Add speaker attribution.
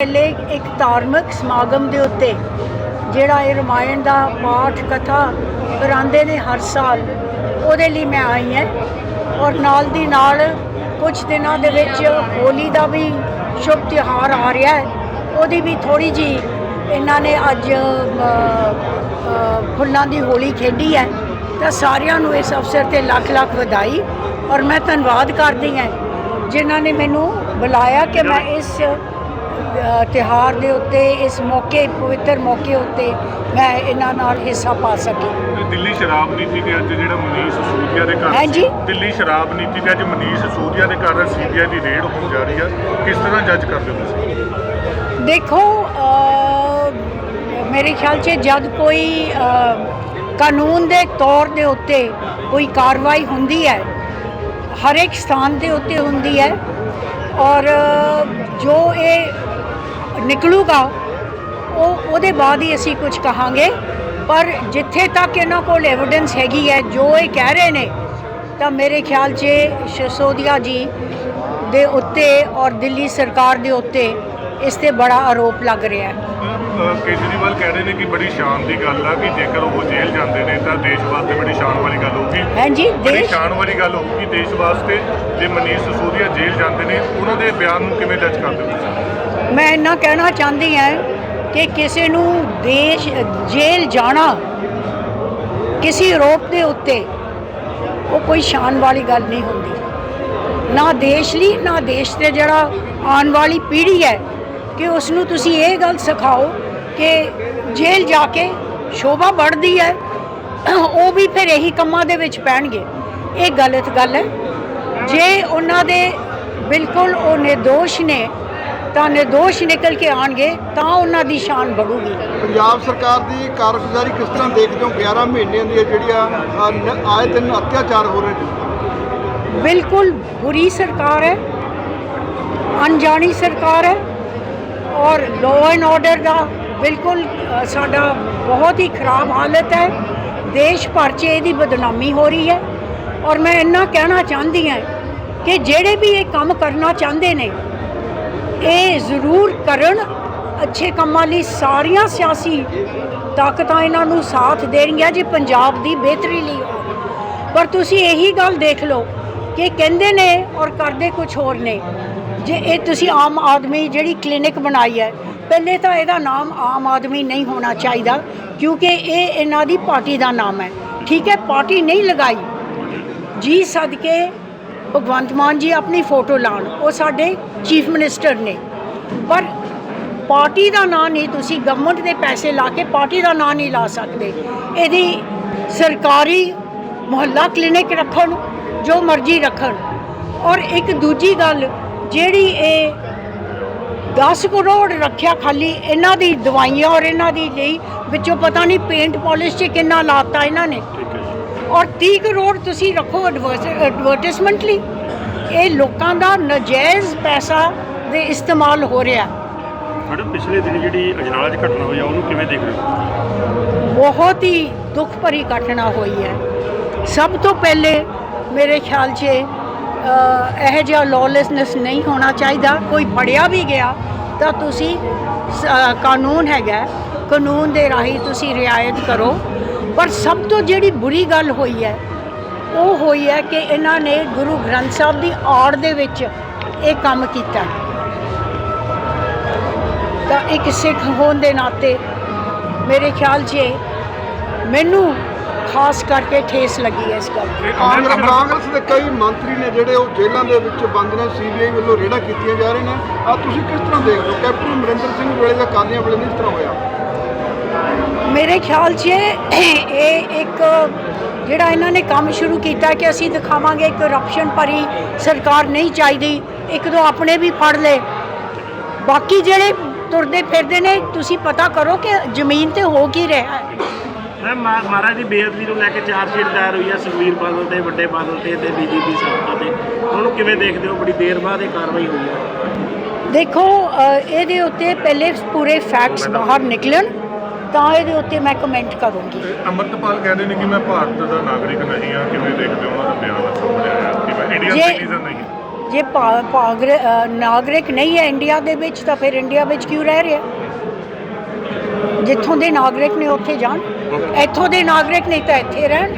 Speaker 1: ਪਹਿਲੇ ਇੱਕ ਧਾਰਮਿਕ ਸਮਾਗਮ ਦੇ ਉੱਤੇ ਜਿਹੜਾ ਇਹ ਰਮਾਇਣ ਦਾ ਪਾਠ ਕਥਾ ਕਰਾਉਂਦੇ ਨੇ ਹਰ ਸਾਲ ਉਹਦੇ ਲਈ ਮੈਂ ਆਈ ਹਾਂ ਔਰ ਨਾਲ ਦੀ ਨਾਲ ਕੁਝ ਦਿਨਾਂ ਦੇ ਵਿੱਚ ਹੋਲੀ ਦਾ ਵੀ ਸ਼ੁਭ ਤਿਉਹਾਰ ਆ ਰਿਹਾ ਹੈ। ਉਹਦੀ ਵੀ ਥੋੜੀ ਜੀ ਇਹਨਾਂ ਨੇ ਅੱਜ ਫੁੱਲਾਂ ਦੀ ਹੋਲੀ ਖੇਡੀ ਹੈ ਤਾਂ ਸਾਰਿਆਂ ਨੂੰ ਇਸ ਅਵਸਰ ਤੇ ਲੱਖ ਲੱਖ ਵਧਾਈ ਔਰ ਮੈਂ ਧੰਨਵਾਦ ਕਰਦੀ ਹਾਂ ਜਿਨ੍ਹਾਂ ਨੇ ਮੈਨੂੰ ਬੁਲਾਇਆ ਕਿ ਮੈਂ ਇਸ ਅ, ਤਿਉਹਾਰ ਦੇ ਉੱਤੇ ਇਸ ਮੌਕੇ ਪਵਿੱਤਰ ਮੌਕੇ ਉੱਤੇ ਮੈਂ ਇਹਨਾਂ ਨਾਲ ਹਿੱਸਾ ਪਾ ਸਕੀ।
Speaker 2: ਦਿੱਲੀ ਸ਼ਰਾਬ ਨੀਤੀ ਤੇ ਅੱਜ ਜਿਹੜਾ ਮਨੀਸ਼ ਸੂਦੀਆ ਦੇ ਘਰ
Speaker 1: ਹਾਂਜੀ।
Speaker 2: ਦਿੱਲੀ ਸ਼ਰਾਬ ਨੀਤੀ ਤੇ ਅੱਜ ਮਨੀਸ਼ ਸੂਦੀਆ ਦੇ ਘਰ ਸੀਬੀਆਈ ਦੀ ਰੇਡ ਹੋਣ ਜਾ ਰਹੀ ਆ। ਕਿਸ ਤਰ੍ਹਾਂ ਜੱਜ ਕਰਦੇ ਹੋ ਤੁਸੀਂ?
Speaker 1: ਦੇਖੋ ਮੇਰੇ ਖਿਆਲ 'ਚ ਜਦ ਕੋਈ ਕਾਨੂੰਨ ਦੇ ਤੌਰ ਦੇ ਉੱਤੇ ਕੋਈ ਕਾਰਵਾਈ ਹੁੰਦੀ ਹੈ ਹਰ ਇੱਕ ਸਥਾਨ ਦੇ ਉੱਤੇ ਹੁੰਦੀ ਹੈ ਔਰ ਜੋ ਇਹ ਨਿਕਲੂਗਾ, ਉਹ ਉਹਦੇ ਬਾਅਦ ਹੀ ਅਸੀਂ ਕੁਝ ਕਹਾਂਗੇ। ਪਰ ਜਿੱਥੇ ਤੱਕ ਇਹਨਾਂ ਕੋਲ ਐਵੀਡੈਂਸ ਹੈਗੀ ਹੈ, ਜੋ ਇਹ ਕਹਿ ਰਹੇ ਨੇ, ਤਾਂ ਮੇਰੇ ਖਿਆਲ 'ਚ ਸ਼ਸੋਦੀਆ ਜੀ ਦੇ ਉੱਤੇ ਔਰ ਦਿੱਲੀ ਸਰਕਾਰ ਦੇ ਉੱਤੇ ਇਸ ਤੇ ਬੜਾ ਆਰੋਪ ਲੱਗ ਰਿਹਾ ਹੈ।
Speaker 2: ਕੇਜਰੀਵਾਲ ਕਹਿ ਰਹੇ ਨੇ ਕਿ ਬੜੀ ਸ਼ਾਨ ਦੀ ਗੱਲ ਆ ਕਿ ਜੇਕਰ ਉਹ ਜੇਲ੍ਹ ਜਾਂਦੇ ਨੇ ਤਾਂ ਦੇਸ਼ ਵਾਸਤੇ ਬੜੀ ਸ਼ਾਨ ਵਾਲੀ ਗੱਲ ਹੋਊਗੀ।
Speaker 1: ਹਾਂਜੀ
Speaker 2: ਬੜੀ
Speaker 1: ਦੇਸ਼
Speaker 2: ਸ਼ਾਨ ਵਾਲੀ ਗੱਲ ਹੋਊਗੀ ਦੇਸ਼ ਵਾਸਤੇ ਜੇ ਮਨੀਸ਼ ਸੂਦੀਆ ਜੇਲ੍ਹ ਜਾਂਦੇ ਨੇ ਉਹਨਾਂ ਦੇ ਬਿਆਨ ਨੂੰ ਕਿਵੇਂ ਜੱਜ ਕਰਦੇ ਹੋ ਤੁਸੀਂ?
Speaker 1: ਮੈਂ ਇੰਨਾ ਕਹਿਣਾ ਚਾਹੁੰਦੀ ਹਾਂ ਕਿ ਕਿਸੇ ਨੂੰ ਦੇਸ਼ ਜੇਲ੍ਹ ਜਾਣਾ ਕਿਸੇ ਆਰੋਪ ਦੇ ਉੱਤੇ ਉਹ ਕੋਈ ਸ਼ਾਨ ਵਾਲੀ ਗੱਲ ਨਹੀਂ ਹੁੰਦੀ। ਨਾ ਦੇਸ਼ ਲਈ ਨਾ ਦੇਸ਼ ਦੇ ਜਿਹੜਾ ਆਉਣ ਵਾਲੀ ਪੀੜ੍ਹੀ ਹੈ ਕਿ ਉਸ ਨੂੰ ਤੁਸੀਂ ਇਹ ਗੱਲ ਸਿਖਾਓ ਕਿ ਜੇਲ੍ਹ ਜਾ ਕੇ ਸ਼ੋਭਾ ਵੱਧਦੀ ਹੈ ਉਹ ਵੀ ਫਿਰ ਇਹੀ ਕੰਮਾਂ ਦੇ ਵਿੱਚ ਪੈਣਗੇ। ਇਹ ਗਲਤ ਗੱਲ ਹੈ। ਜੇ ਉਹਨਾਂ ਦੇ ਬਿਲਕੁਲ ਉਹ ਨਿਰਦੋਸ਼ ਨੇ ਤਾਂ ਨਿਰਦੋਸ਼ ਨਿਕਲ ਕੇ ਆਣਗੇ ਤਾਂ ਉਹਨਾਂ ਦੀ ਸ਼ਾਨ ਵਧੂਗੀ
Speaker 3: ਪੰਜਾਬ ਸਰਕਾਰ ਦੀ ਕਾਰਗੁਜ਼ਾਰੀ ਕਿਸ ਤਰ੍ਹਾਂ ਦੇਖਦੇ ਹੋ? 11 ਮਹੀਨਿਆਂ ਦੀਆਂ ਜਿਹੜੀਆਂ ਆਏ ਦਿਨ ਅਤਿਆਚਾਰ ਹੋ ਰਹੇ ਨੇ।
Speaker 1: ਬਿਲਕੁਲ ਬੁਰੀ ਸਰਕਾਰ ਹੈ ਅਣਜਾਣੀ ਸਰਕਾਰ ਹੈ ਔਰ ਲਾਅ ਐਂਡ ਆਰਡਰ ਦਾ ਬਿਲਕੁਲ ਸਾਡਾ ਬਹੁਤ ਹੀ ਖਰਾਬ ਹਾਲਤ ਹੈ। ਦੇਸ਼ ਭਰ 'ਚ ਇਹਦੀ ਬਦਨਾਮੀ ਹੋ ਰਹੀ ਹੈ। ਔਰ ਮੈਂ ਇੰਨਾ ਕਹਿਣਾ ਚਾਹੁੰਦੀ ਹਾਂ ਕਿ ਜਿਹੜੇ ਵੀ ਇਹ ਕੰਮ ਕਰਨਾ ਚਾਹੁੰਦੇ ਨੇ, ਇਹ ਜ਼ਰੂਰ ਕਰਨ। ਅੱਛੇ ਕੰਮਾਂ ਲਈ ਸਾਰੀਆਂ ਸਿਆਸੀ ਤਾਕਤਾਂ ਇਹਨਾਂ ਨੂੰ ਸਾਥ ਦੇਣਗੀਆਂ ਜੇ, ਪੰਜਾਬ ਦੀ ਬਿਹਤਰੀ ਲਈ। ਹੋਣ ਪਰ ਤੁਸੀਂ ਇਹੀ ਗੱਲ ਦੇਖ ਲਓ ਕਿ ਕਹਿੰਦੇ ਨੇ ਔਰ ਕਰਦੇ ਕੁਝ ਹੋਰ ਨੇ। ਜੇ ਇਹ ਤੁਸੀਂ ਆਮ ਆਦਮੀ ਜਿਹੜੀ ਕਲੀਨਿਕ ਬਣਾਈ ਹੈ ਪਹਿਲੇ ਤਾਂ ਇਹਦਾ ਨਾਮ ਆਮ ਆਦਮੀ ਨਹੀਂ ਹੋਣਾ ਚਾਹੀਦਾ, ਕਿਉਂਕਿ ਇਹ ਇਹਨਾਂ ਦੀ ਪਾਰਟੀ ਦਾ ਨਾਮ ਹੈ। ਠੀਕ ਹੈ, ਪਾਰਟੀ ਨਹੀਂ ਲਗਾਈ। ਜੀ ਸਦਕੇ ਭਗਵੰਤ ਮਾਨ ਜੀ ਆਪਣੀ ਫੋਟੋ ਲਾਉਣ, ਉਹ ਸਾਡੇ ਚੀਫ ਮਿਨਿਸਟਰ ਨੇ। ਪਰ ਪਾਰਟੀ ਦਾ ਨਾਂ ਨਹੀਂ, ਤੁਸੀਂ ਗਵਰਨਮੈਂਟ ਦੇ ਪੈਸੇ ਲਾ ਕੇ ਪਾਰਟੀ ਦਾ ਨਾਂ ਨਹੀਂ ਲਾ ਸਕਦੇ। ਇਹਦੀ ਸਰਕਾਰੀ ਮੁਹੱਲਾ ਕਲੀਨਿਕ ਰੱਖਣ, ਜੋ ਮਰਜ਼ੀ ਰੱਖਣ। ਔਰ ਇੱਕ ਦੂਜੀ ਗੱਲ, ਜਿਹੜੀ ਇਹ 10 ਕਰੋੜ ਰੱਖਿਆ ਖਾਲੀ ਇਹਨਾਂ ਦੀ ਦਵਾਈਆਂ ਔਰ ਇਹਨਾਂ ਦੀ ਲਈ ਵਿੱਚੋਂ ਪਤਾ ਨਹੀਂ ਪੇਂਟ ਪਾਲਿਸ਼ 'ਚ ਕਿੰਨਾ ਲਾਤਾ ਇਹਨਾਂ ਨੇ। ਔਰ 30 ਕਰੋੜ ਤੁਸੀਂ ਰੱਖੋ ਐਡਵਰਟਿਜ਼ਮੈਂਟ ਲਈ। ਇਹ ਲੋਕਾਂ ਦਾ ਨਜਾਇਜ਼ ਪੈਸਾ ਦੇ ਇਸਤੇਮਾਲ ਹੋ ਰਿਹਾ।
Speaker 4: ਮੈਡਮ ਪਿਛਲੇ ਦਿਨ ਜਿਹੜੀ ਅਜਨਾਲਾ 'ਚ ਘਟਨਾ ਹੋਈ ਆ ਉਹਨੂੰ ਕਿਵੇਂ ਦੇਖ ਰਹੇ ਹੋ?
Speaker 1: ਬਹੁਤ ਹੀ ਦੁੱਖ ਭਰੀ ਘਟਨਾ ਹੋਈ ਹੈ। ਸਭ ਤੋਂ ਪਹਿਲੇ ਮੇਰੇ ਖਿਆਲ 'ਚ ਇਹੋ ਜਿਹਾ ਲੌਲੈਸਨੈਸ ਨਹੀਂ ਹੋਣਾ ਚਾਹੀਦਾ। ਕੋਈ ਫੜਿਆ ਵੀ ਗਿਆ ਤਾਂ ਤੁਸੀਂ ਕਾਨੂੰਨ ਹੈਗਾ ਕਾਨੂੰਨ ਦੇ ਰਾਹੀਂ ਤੁਸੀਂ ਰਿਆਇਤ ਕਰੋ। ਪਰ ਸਭ ਤੋਂ ਜਿਹੜੀ ਬੁਰੀ ਗੱਲ ਹੋਈ ਹੈ, ਉਹ ਹੋਈ ਹੈ ਕਿ ਇਹਨਾਂ ਨੇ ਗੁਰੂ ਗ੍ਰੰਥ ਸਾਹਿਬ ਦੀ ਆੜ ਦੇ ਵਿੱਚ ਇਹ ਕੰਮ ਕੀਤਾ। ਤਾਂ ਇੱਕ ਸਿੱਖ ਹੋਣ ਦੇ ਨਾਤੇ ਮੇਰੇ ਖਿਆਲ 'ਚ ਮੈਨੂੰ ਖਾਸ ਕਰਕੇ ਠੇਸ ਲੱਗੀ ਹੈ ਇਸ ਗੱਲ ਦੀ।
Speaker 3: ਕਾਂਗਰਸ ਦੇ ਕਈ ਮੰਤਰੀ ਨੇ ਜਿਹੜੇ ਉਹ ਜੇਲ੍ਹਾਂ ਦੇ ਵਿੱਚ ਬੰਦ ਨੇ ਸੀਬੀਆਈ ਵੱਲੋਂ ਰੇਡਾਂ ਕੀਤੀਆਂ ਜਾ ਰਹੀਆਂ ਨੇ। ਆ ਤੁਸੀਂ ਕਿਸ ਤਰ੍ਹਾਂ ਦੇਖਦੇ ਹੋ? ਕੈਪਟਨ ਅਮਰਿੰਦਰ ਸਿੰਘ ਵੇਲੇ ਦਾ ਕਾਲੀਆਂ ਵੇਲੇ ਨਹੀਂ ਇਸ ਤਰ੍ਹਾਂ ਹੋਇਆ?
Speaker 1: ਮੇਰੇ ਖਿਆਲ 'ਚ ਇਹ ਇੱਕ ਜਿਹੜਾ ਇਹਨਾਂ ਨੇ ਕੰਮ ਸ਼ੁਰੂ ਕੀਤਾ ਕਿ ਅਸੀਂ ਦਿਖਾਵਾਂਗੇ ਕਰਪਸ਼ਨ ਭਰੀ ਸਰਕਾਰ ਨਹੀਂ ਚਾਹੀਦੀ ਇੱਕ ਦੋ ਆਪਣੇ ਵੀ ਫੜ ਲਏ। ਬਾਕੀ ਜਿਹੜੇ ਤੁਰਦੇ ਫਿਰਦੇ ਨੇ ਤੁਸੀਂ ਪਤਾ ਕਰੋ ਕਿ ਜ਼ਮੀਨ ਤੇ ਹੋ ਕੀ ਰਿਹਾ ਹੈ।
Speaker 4: ਮੈਂ ਮਹਾਰਾਜ ਦੀ ਬੇਅਦਬੀ ਨੂੰ ਲੈ ਕੇ ਚਾਰ ਸ਼ੀਟ ਦਾਇਰ ਹੋਈ ਹੈ ਸੁਖਵੀਰ ਬਾਦਲ ਤੇ ਵੱਡੇ ਬਾਦਲ ਤੇ ਤੇ ਬੀਜੇਪੀ ਸਾਬਕਾ ਤੇ। ਉਹਨੂੰ ਕਿਵੇਂ ਦੇਖਦੇ ਹੋ? ਬੜੀ ਦੇਰ ਬਾਅਦ ਇਹ ਕਾਰਵਾਈ ਹੋਈ ਹੈ
Speaker 1: ਦੇਖੋ ਇਹਦੇ ਉੱਤੇ ਪਹਿਲੇ ਪੂਰੇ ਫੈਕਟਸ ਬਾਹਰ ਨਿਕਲਣ ਤਾਂ ਇਹਦੇ ਉੱਤੇ ਮੈਂ ਕਮੈਂਟ ਕਰੂੰਗੀ।
Speaker 2: ਅੰਮ੍ਰਿਤਪਾਲ ਕਹਿੰਦੇ ਨੇ ਕਿ ਮੈਂ ਭਾਰਤ ਦਾ ਨਾਗਰਿਕ ਨਹੀਂ ਹਾਂ ਕਿਵੇਂ ਦੇਖਦੇ ਹੋ ਉਹਨਾਂ ਦਾ ਬਿਆਨ ਸਾਹਮਣੇ ਆਇਆ? ਕਿ ਮੈਂ ਇੰਡੀਅਨ ਸਿਟੀਜ਼ਨ ਨਹੀਂ ਹਾਂ?
Speaker 1: ਜੇ ਨਾਗਰਿਕ ਨਹੀਂ ਹੈ ਇੰਡੀਆ ਦੇ ਵਿੱਚ ਤਾਂ ਫਿਰ ਇੰਡੀਆ ਵਿੱਚ ਕਿਉਂ ਰਹਿ ਰਿਹਾ? ਜਿੱਥੋਂ ਦੇ ਨਾਗਰਿਕ ਨੇ ਉੱਥੇ ਜਾਣ। ਇੱਥੋਂ ਦੇ ਨਾਗਰਿਕ ਨਹੀਂ ਤਾਂ ਇੱਥੇ ਰਹਿਣ।